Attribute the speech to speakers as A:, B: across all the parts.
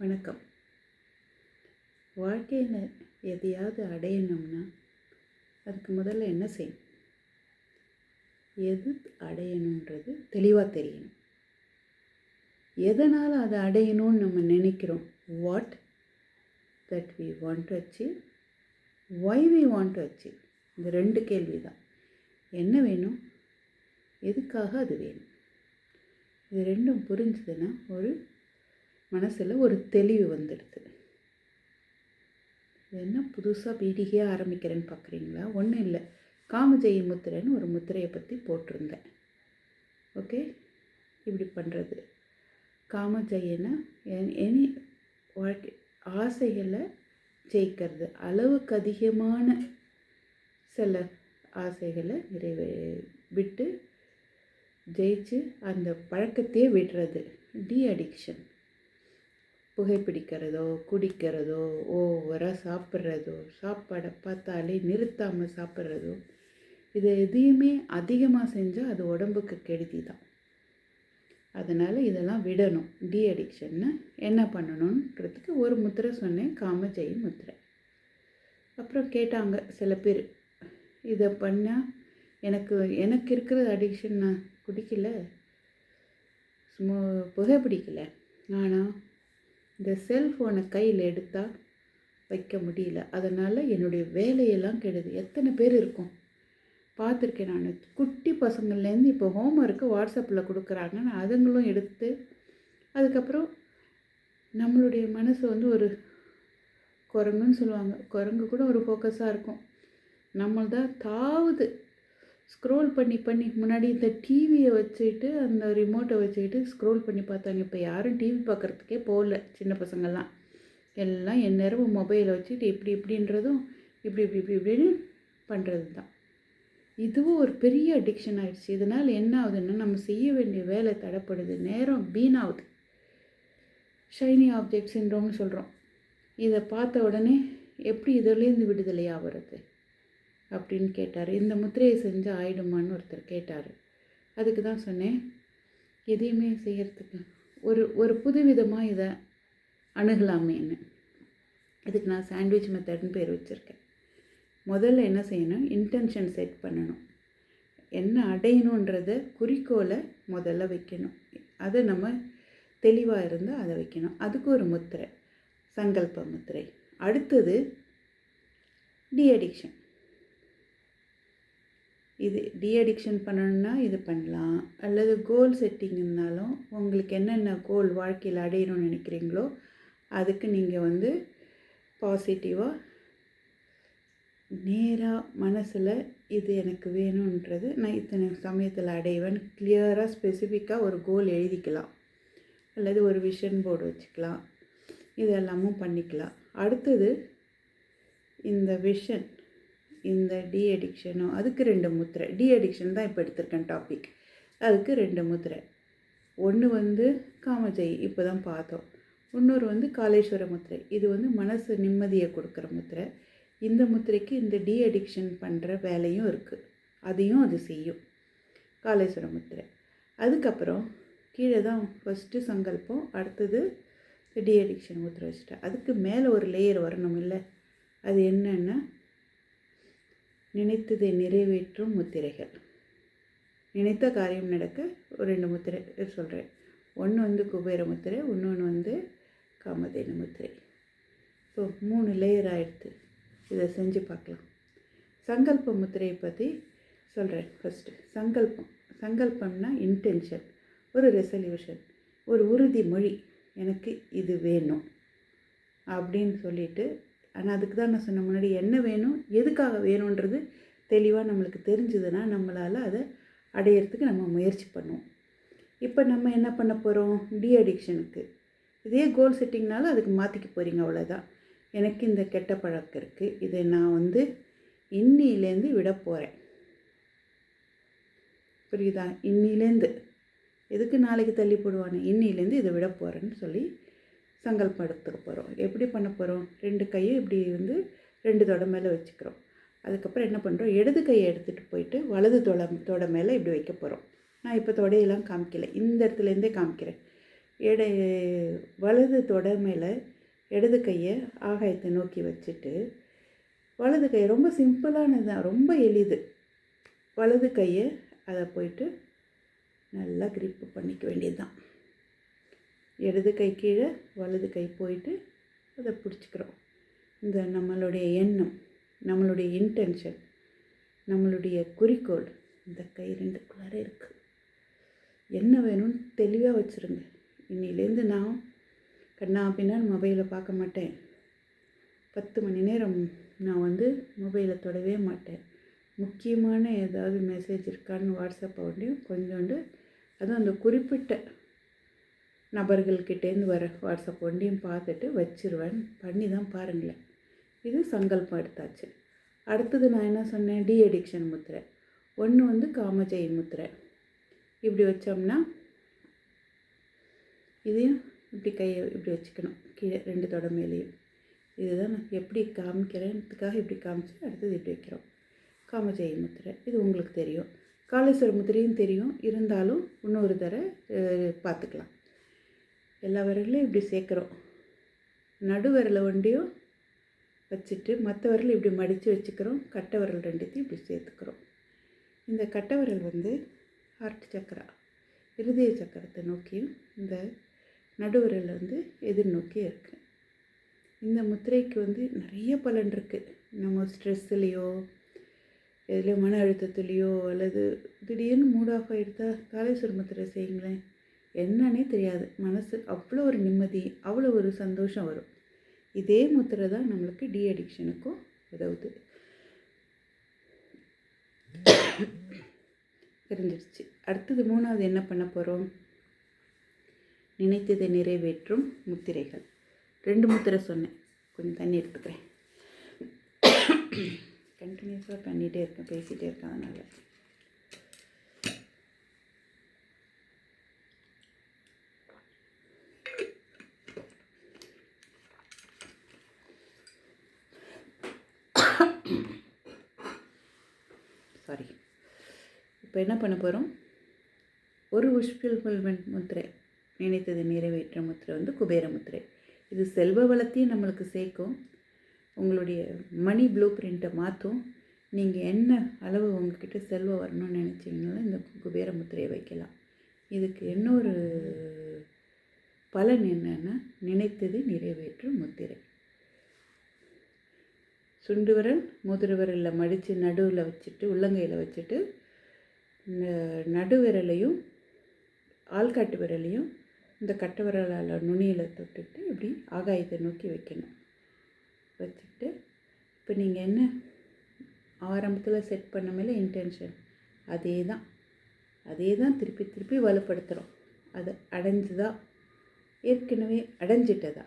A: வணக்கம். வாழ்க்கையில் எதையாவது அடையணும்னா அதுக்கு முதல்ல என்ன செய்யணும்? எது அடையணுன்றது தெளிவாக தெரியணும். எதனால் அதை அடையணும்னு நம்ம நினைக்கிறோம்? What that we want to achieve why we want to achieve இந்த ரெண்டு கேள்வி தான் என்ன வேணும்? எதுக்காக அது வேணும்? இது ரெண்டும் புரிஞ்சுதுன்னா ஒரு மனசில் ஒரு தெளிவு வந்துடுது. என்ன புதுசாக பீடிகையாக ஆரம்பிக்கிறேன்னு பார்க்குறீங்களா ஒன்றும் இல்லை. காமஜெயி முத்திரைன்னு ஒரு முத்திரையை பற்றி போட்டிருந்தேன். ஓகே? இப்படி பண்ணுறது காமஜெயனா எனி வாழ்க்கை ஆசைகளை ஜெயிக்கிறது. அளவுக்கு அதிகமான சில ஆசைகளை நிறைவே விட்டு ஜெயிச்சு அந்த பழக்கத்தையே விடுறது. டி அடிக்ஷன் புகைப்பிடிக்கிறதோ குடிக்கிறதோ ஓவராக சாப்பிட்றதோ சாப்பாடை பார்த்தாலே நிறுத்தாமல் சாப்பிட்றதோ இது எதையுமே அதிகமாக செஞ்சால் அது உடம்புக்கு கெடுதி தான். அதனால் இதெல்லாம் விடணும். டி அடிக்ஷன்னு என்ன பண்ணணுன்றதுக்கு ஒரு முத்திரை சொன்னேன் காமஜெய் முத்திரை. அப்புறம் கேட்டாங்க சில பேர் இதை பண்ணால் எனக்கு எனக்கு இருக்கிற அடிக்ஷன் நான் குடிக்கல ஸ்மோ புகைப்பிடிக்கல ஆனால் இந்த செல்ஃபோனை கையில் எடுத்தால் வைக்க முடியல. அதனால் என்னுடைய வேலையெல்லாம் கெடுது. எத்தனை பேர் இருக்கும்? பார்த்துருக்கேன் நான். குட்டி பசங்கள்லேருந்து இப்போ ஹோம் ஒர்க்கு வாட்ஸ்அப்பில் கொடுக்குறாங்க நான் அதுங்களும் எடுத்து அதுக்கப்புறம் நம்மளுடைய மனசு வந்து ஒரு குரங்குன்னு சொல்லுவாங்க. குரங்கு கூட ஒரு ஃபோக்கஸாக இருக்கும். நம்மள்தான் தாவுது. ஸ்க்ரோல் பண்ணி பண்ணி முன்னாடி இந்த டிவியை வச்சுக்கிட்டு அந்த ரிமோட்டை வச்சுக்கிட்டு ஸ்க்ரோல் பண்ணி பார்த்தாங்க. இப்போ யாரும் டிவி பார்க்குறதுக்கே போகல சின்ன பசங்கள்லாம். எல்லாம் என் நேரமும் மொபைலை வச்சுட்டு இப்படி இப்படின்றதும் இப்படி இப்படி இப்படி இப்படின்னு பண்ணுறது தான் இதுவும் ஒரு பெரிய அடிக்ஷன் ஆகிடுச்சு இதனால் என்ன ஆகுதுன்னா நம்ம செய்ய வேண்டிய வேலை தடைப்படுது. நேரம் வீணாகுது. ஷைனி ஆப்ஜெக்ட் சின்ரோம்னு சொல்கிறோம் இதை பார்த்த உடனே எப்படி இதுலேருந்து விடுதலையாக வருது அப்படின்னு கேட்டார். இந்த முத்திரையை செஞ்சு ஆயிடுமான்னு ஒருத்தர் கேட்டார். அதுக்கு தான் சொன்னேன் எதையுமே செய்கிறதுக்கு ஒரு ஒரு புதுவிதமாக இதை அணுகலாமேன்னு. இதுக்கு நான் சாண்ட்விச் மெத்தட்னு பேர் வச்சுருக்கேன். முதல்ல என்ன செய்யணும்? இன்டென்ஷன் செட் பண்ணணும். என்ன அடையணுன்றத குறிக்கோளை முதல்ல வைக்கணும். அதை நம்ம தெளிவாக இருந்தால் அதை வைக்கணும். அதுக்கு ஒரு முத்திரை சங்கல்ப முத்திரை. அடுத்தது டி அடிக்ஷன் இது டி அடிக்ஷன் பண்ணணுன்னா இது பண்ணலாம். அல்லது கோல் செட்டிங்னாலும் உங்களுக்கு என்னென்ன கோல் வாழ்க்கையில் அடையணும்னு நினைக்கிறீங்களோ அதுக்கு நீங்கள் வந்து பாசிட்டிவாக நேராக மனசில் இது எனக்கு வேணுன்றது நான் இத்தனை சமயத்தில் அடைவேன். கிளியராக ஸ்பெசிஃபிக்காக ஒரு கோல் எழுதிக்கலாம். அல்லது ஒரு விஷன் போர்டு வச்சுக்கலாம். இதெல்லாமும் பண்ணிக்கலாம். அடுத்தது இந்த விஷன் இந்த டி அடிக்ஷனும் அதுக்கு ரெண்டு முத்திரை. டி அடிக்ஷன் தான் இப்போ எடுத்திருக்கேன் டாபிக் அதுக்கு ரெண்டு முத்திரை. ஒன்று வந்து காமஜெய் இப்போ தான் பார்த்தோம். இன்னொரு வந்து காலேஸ்வர முத்திரை. இது வந்து மனசு நிம்மதியை கொடுக்குற முத்திரை. இந்த முத்திரைக்கு இந்த டி அடிக்ஷன் பண்ணுற வேலையும் இருக்குது அதையும் அது செய்யும். காலேஸ்வர முத்திரை. அதுக்கப்புறம் கீழே தான் ஃபஸ்ட்டு சங்கல்பம் அடுத்தது டி அடிக்ஷன் முத்திரை வச்சுட்டேன். அதுக்கு மேலே ஒரு லேயர் வரணும் இல்லை அது என்னென்னா நினைத்ததை நிறைவேற்றும் முத்திரைகள். நினைத்த காரியம் நடக்க ஒரு ரெண்டு முத்திரை சொல்கிறேன் ஒன்று வந்து குபேர முத்திரை இன்னொன்று வந்து காமதேனு முத்திரை. ஸோ மூணு லேயர் ஆகிடுது இதை செஞ்சு பார்க்கலாம். சங்கல்ப முத்திரையை பற்றி சொல்கிறேன் ஃபஸ்ட்டு சங்கல்பம். சங்கல்பம்னா இன்டென்ஷன் ஒரு ரெசல்யூஷன் ஒரு உறுதிமொழி எனக்கு இது வேணும். அப்படின்னு சொல்லிட்டு ஆனால் அதுக்கு தான் நான் சொன்ன முன்னாடி என்ன வேணும் எதுக்காக வேணுன்றது தெளிவாக நம்மளுக்கு தெரிஞ்சதுன்னா நம்மளால் அதை அடையிறதுக்கு நம்ம முயற்சி பண்ணுவோம். இப்போ நம்ம என்ன பண்ண போகிறோம் டி அடிக்ஷனுக்கு. இதே கோல் செட்டிங்னாலும் அதுக்கு மாற்றிக்க போகிறீங்க அவ்வளோதான் எனக்கு இந்த கெட்ட பழக்கம் இருக்குது இதை நான் வந்து இன்னிலேருந்து விட போகிறேன் புரியுதா? இன்னிலேருந்து எதுக்கு நாளைக்கு தள்ளி போடுவானே? இன்னிலேருந்து இதை விட போகிறேன்னு சொல்லி சங்கல்பம் எடுத்துக்க போகிறோம் எப்படி பண்ண போகிறோம் ரெண்டு கையை இப்படி வந்து ரெண்டு தொட மேலே வச்சுக்கிறோம். அதுக்கப்புறம் என்ன பண்ணுறோம் இடது கையை எடுத்துகிட்டு போயிட்டு வலது தொட தொடை மேலே இப்படி வைக்க போகிறோம் நான் இப்போ தொடையெல்லாம் காமிக்கல. இந்த இடத்துலேருந்தே காமிக்கிறேன். எடை வலது தொடை மேலே இடது கையை ஆகாயத்தை நோக்கி வச்சுட்டு வலது கை ரொம்ப சிம்பிளானது தான் ரொம்ப எளிது. வலது கையை அதை போயிட்டு நல்லா கிரிப்பு பண்ணிக்க வேண்டியது தான் இடது கை கீழே வலது கை போயிட்டு அதை பிடிச்சிக்கிறோம். இந்த நம்மளுடைய எண்ணம் நம்மளுடைய இன்டென்ஷன் நம்மளுடைய குறிக்கோள் இந்த கை ரெண்டுக்குள்ளார இருக்குது என்ன வேணும்னு தெளிவாக வச்சுருங்க. இன்னிலேருந்து நான் கண்ணா பின்னால் மொபைலை பார்க்க மாட்டேன். பத்து மணி நேரம் நான் வந்து மொபைலை தொடவே மாட்டேன். முக்கியமான ஏதாவது மெசேஜ் இருக்கான்னு வாட்ஸ்அப் ஒன்றையும் கொஞ்சோண்டு அதுவும் அந்த குறிப்பிட்ட நபர்கள்கிட்டேருந்து வர வாட்ஸ்அப் ஒன்றையும் பார்த்துட்டு வச்சிருவேன். பண்ணி தான் பாருங்களேன். இது சங்கல்பம் எடுத்தாச்சு. அடுத்தது நான் என்ன சொன்னேன்? டி அடிக்ஷன் முத்திரை. ஒன்று வந்து காமஜெய் முத்திரை. இப்படி வச்சோம்னா இதையும் இப்படி கையை இப்படி வச்சுக்கணும். கீழே ரெண்டு தொட மேலேயும். இதுதான் நான் எப்படி காமிக்கிறேன்றதுக்காக இப்படி காமிச்சு அடுத்தது இப்படி வைக்கிறோம். காமஜெய முத்திரை. இது உங்களுக்கு தெரியும். காளேஸ்வர முத்திரையும் தெரியும். இருந்தாலும் இன்னொரு தடவை பார்த்துக்கலாம். எல்லா விரலையும் இப்படி சேர்க்குறோம். நடு விரலை ஒண்டியும் வச்சுட்டு மற்ற விரல் இப்படி மடித்து வச்சுக்கிறோம். கட்டை விரல் ரெண்டுத்தையும் இப்படி சேர்த்துக்கிறோம். இந்த கட்டை விரல் வந்து ஹார்ட் சக்கரா இருதய சக்கரத்தை நோக்கியும் இந்த நடுவிரல் வந்து எதிர்நோக்கி இருக்குது இந்த முத்திரைக்கு வந்து நிறைய பலன் இருக்குது நம்ம ஸ்ட்ரெஸ்ஸுலேயோ எதுலேயோ மன அழுத்தத்துலேயோ அல்லது திடீர்னு மூட் ஆஃப் ஆகிடுதா காலேஸ்வர முத்திரை செய்யுங்களேன். என்னன்னே தெரியாது. மனசு அவ்வளோ ஒரு நிம்மதி அவ்வளோ ஒரு சந்தோஷம் வரும். இதே முத்திரை தான் நம்மளுக்கு டி அடிக்ஷனுக்கும் உதவுது. தெரிஞ்சிருச்சு. அடுத்தது மூணாவது என்ன பண்ண போகிறோம் நினைத்ததை நிறைவேற்றும் முத்திரைகள். ரெண்டு முத்திரை சொன்னேன். கொஞ்சம் தண்ணி எடுத்துக்கிறேன். கண்டினியூஸாக பண்ணிகிட்டே இருக்கேன் பேசிகிட்டே இருக்கேன் அதனால். இப்போ என்ன பண்ண போகிறோம் ஒரு விஷ் முத்திரை நினைத்தது நிறைவேற்ற முத்திரை வந்து குபேர முத்திரை. இது செல்வ வளத்தையும் நம்மளுக்கு சேர்க்கும். உங்களுடைய மணி ப்ளூ பிரிண்ட்டை மாற்றும் நீங்கள் என்ன அளவு உங்ககிட்ட செல்வம் வரணும்னு நினச்சிங்கனாலும் இந்த குபேர முத்திரையை வைக்கலாம். இதுக்கு இன்னொரு பலன் என்னென்னா நினைத்தது நிறைவேற்றும் முத்திரை. சுண்டு விரல் முதிர விரலில் மடித்து நடுவில் வச்சுட்டு உள்ளங்கையில் வச்சுட்டு நடு விரலையும் ஆள்காட்டு விரலையும் இந்த கட்டை விரலால் நுனியில் தொட்டுட்டு இப்படி ஆகாயத்தை நோக்கி வைக்கணும். வச்சுட்டு இப்போ நீங்கள் என்ன ஆரம்பத்தில் செட் பண்ண மேலே இன்டென்ஷன் அதே தான் அதே தான் திருப்பி திருப்பி வலுப்படுத்துகிறோம் அது அடைஞ்சுதா? ஏற்கனவே அடைஞ்சிட்டதா?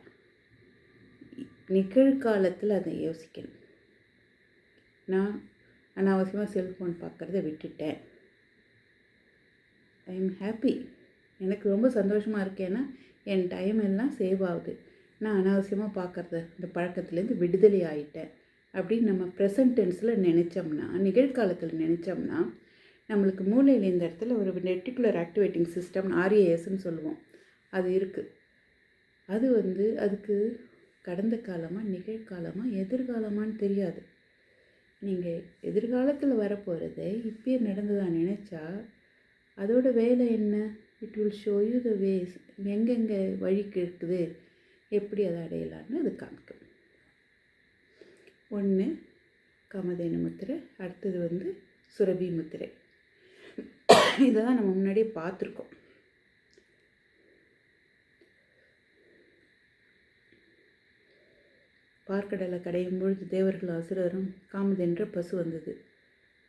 A: நிகழ்காலத்தில் அதை யோசிக்கணும். நான் அனாவசியமாக செல்ஃபோன் பார்க்குறத விட்டுட்டேன். ஐ எம் ஹாப்பி எனக்கு ரொம்ப சந்தோஷமாக இருக்கேன்னா என் டைம் எல்லாம் சேவ் ஆகுது. நான் அனாவசியமாக பார்க்குறது இந்த பழக்கத்துலேருந்து விடுதலை ஆகிட்டேன் அப்படின்னு நம்ம ப்ரெசன்ட் டென்ஸில் நினச்சோம்னா நிகழ்காலத்தில் நினச்சோம்னா நம்மளுக்கு மூளையில் இந்த இடத்துல ஒரு ரெட்டிகுலர் ஆக்டிவேட்டிங் சிஸ்டம் ஆர்ஏஎஸ்ன்னு சொல்லுவோம். அது இருக்குது அது வந்து அதுக்கு கடந்த காலமாக நிகழ்காலமாக எதிர்காலமான்னு தெரியாது. நீங்கள் எதிர்காலத்தில் வரப்போகிறத இப்பயே நடந்ததாக நினச்சா அதோட வேலை என்ன? It will show you the ways எங்கெங்கே வழிக்கு இருக்குது எப்படி அதை அடையலான்னு அது காமிக்கும். ஒன்று காமதேனு முத்திரை. அடுத்தது வந்து சுரபி முத்திரை. இதை தான் நம்ம முன்னாடியே பார்த்துருக்கோம். பார்க்கடலை கடையும் பொழுது தேவர்கள் அசுரரும் காமதென்ற பசு வந்தது.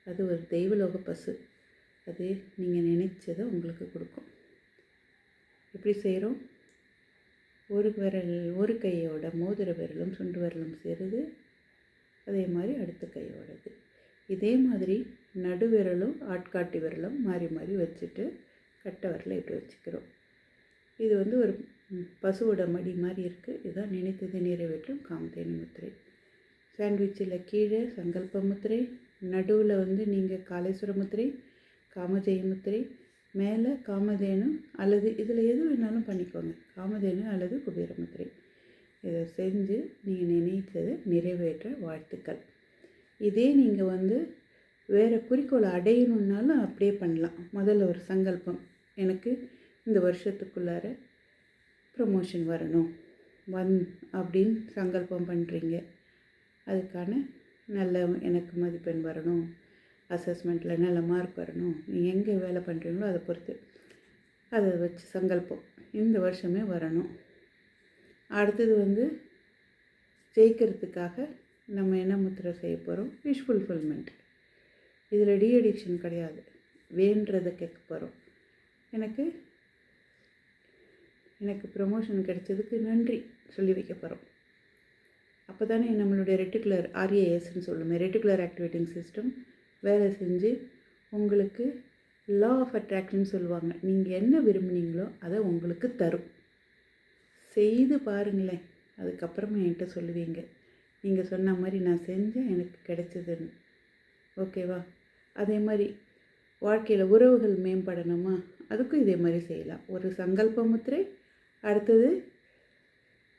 A: அது ஒரு தெய்வலோக பசு. அது நீங்கள் நினைச்சதை உங்களுக்கு கொடுக்கும். எப்படி செய்கிறோம் ஒரு விரல் ஒரு கையோட மோதிர விரலும் சுண்டு விரலும் சேருது. அதே மாதிரி அடுத்த கையோடது. இதே மாதிரி நடு விரலும் ஆட்காட்டி விரலும் மாறி மாறி வச்சுட்டு கட்டை விரலை இப்படி வச்சுக்கிறோம். இது வந்து ஒரு பசுவோட மடி மாதிரி இருக்குது இதுதான் நினைத்தது நிறைவேற்றும் காமதேனி முத்திரை. சாண்ட்விச்சில் கீழே சங்கல்ப முத்திரை நடுவில் வந்து நீங்கள் காலேஸ்வர முத்திரை காமதேயமுத்திரை மேலே காமதேனு அல்லது இதில் எது வேணாலும் பண்ணிக்கோங்க. காமதேனு அல்லது குபேரமுத்திரை. இதை செஞ்சு நீங்கள் நினைத்ததை நிறைவேற்ற வாழ்த்துக்கள். இதே நீங்கள் வந்து வேறு குறிக்கோளை அடையணுன்னாலும் அப்படியே பண்ணலாம். முதல்ல ஒரு சங்கல்பம். எனக்கு இந்த வருஷத்துக்குள்ளார ப்ரமோஷன் வரணும். வந் அப்படின்னு சங்கல்பம் பண்ணுறீங்க அதுக்கான நல்ல எனக்கு மதிப்பெண் வரணும். அசஸ்மெண்ட்டில் நல்ல மார்க் வரணும் நீங்கள் எங்கே வேலை பண்ணுறீங்களோ அதை பொறுத்து. அதை வச்சு சங்கல்பம். இந்த வருஷமே வரணும். அடுத்தது வந்து ஜெயிக்கிறதுக்காக நம்ம என்ன முத்திரை செய்ய போகிறோம் விஷ் ஃபுல்ஃபில்மெண்ட் இதில் டீஅடிக்ஷன் கிடையாது. வேன்றதை கேட்க போகிறோம் எனக்கு எனக்கு ப்ரமோஷன் கிடைச்சதுக்கு நன்றி சொல்லி வைக்க போகிறோம் அப்போ தானே நம்மளுடைய ரெட்டிகுலர் ஆர்ஏஎஸ்ன்னு சொல்லுமே ரெட்டிகுலர் ஆக்டிவேட்டிங் சிஸ்டம் வேலை செஞ்சு உங்களுக்கு லா ஆஃப் அட்ராக்ஷன் சொல்லுவாங்க. நீங்கள் என்ன விரும்புனீங்களோ அதை உங்களுக்கு தரும். செய்து பாருங்களேன். அதுக்கப்புறமா என்கிட்ட சொல்லுவீங்க. நீங்கள் சொன்ன மாதிரி நான் செஞ்சேன் எனக்கு கிடைச்சதுன்னு. ஓகேவா அதே மாதிரி வாழ்க்கையில் உறவுகள் மேம்படணுமா? அதுக்கும் இதே மாதிரி செய்யலாம். ஒரு சங்கல்ப முத்திரை அடுத்தது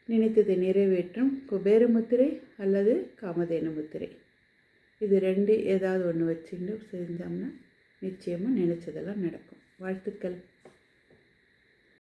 A: நினைத்ததை நிறைவேற்றும் குபேர முத்திரை அல்லது காமதேனு முத்திரை. இது ரெண்டு ஏதாவது ஒன்று வச்சுட்டு செஞ்சோம்னா நிச்சயமாக நினச்சதெல்லாம் நடக்கும். வாழ்த்துக்கள்.